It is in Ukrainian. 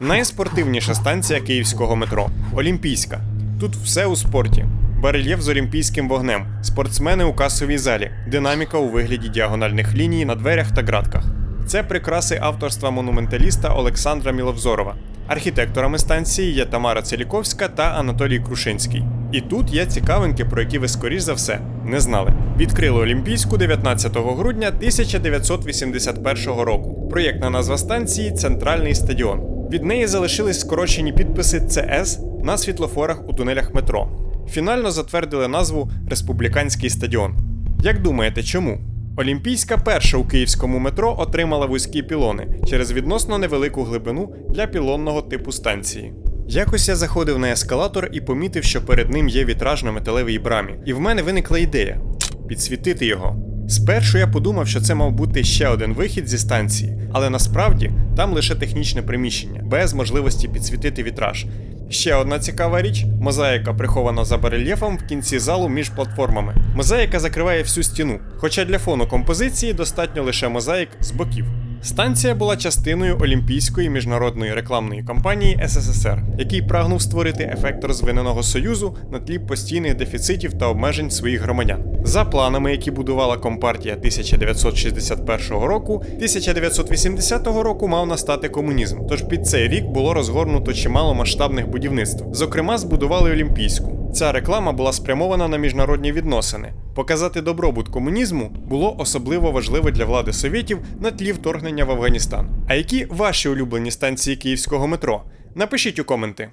Найспортивніша станція київського метро Олімпійська. Тут все у спорті. Барельєф з олімпійським вогнем, спортсмени у касовій залі, динаміка у вигляді діагональних ліній на дверях та ґратках. Це прикраси авторства монументаліста Олександра Міловзорова. Архітекторами станції є Тамара Целіковська та Анатолій Крушинський. І тут є цікавинки, про які ви скоріш за все не знали. Відкрили Олімпійську 19 грудня 1981 року. Проєктна назва станції Центральний стадіон. Від неї залишились скорочені підписи ЦС на світлофорах у тунелях метро. Фінально затвердили назву Республіканський стадіон. Як думаєте, чому? Олімпійська перша у київському метро отримала вузькі пілони через відносно невелику глибину для пілонного типу станції. Якось я заходив на ескалатор і помітив, що перед ним є вітраж на металевій брамі, і в мене виникла ідея підсвітити його. Спершу я подумав, що це мав бути ще один вихід зі станції, але насправді там лише технічне приміщення, без можливості підсвітити вітраж. Ще одна цікава річ мозаїка прихована за барельєфом в кінці залу між платформами. Мозаїка закриває всю стіну, хоча для фону композиції достатньо лише мозаїк з боків. Станція була частиною Олімпійської міжнародної рекламної кампанії СССР, який прагнув створити ефект розвиненого союзу на тлі постійних дефіцитів та обмежень своїх громадян. За планами, які будувала компартія 1961 року, 1980 року мав настати комунізм. Тож під цей рік було розгорнуто чимало масштабних будівництв. Зокрема, збудували Олімпійську. Ця реклама була спрямована на міжнародні відносини. Показати добробут комунізму було особливо важливо для влади совєтів на тлі вторгнення в Афганістан. А які ваші улюблені станції київського метро? Напишіть у коменти.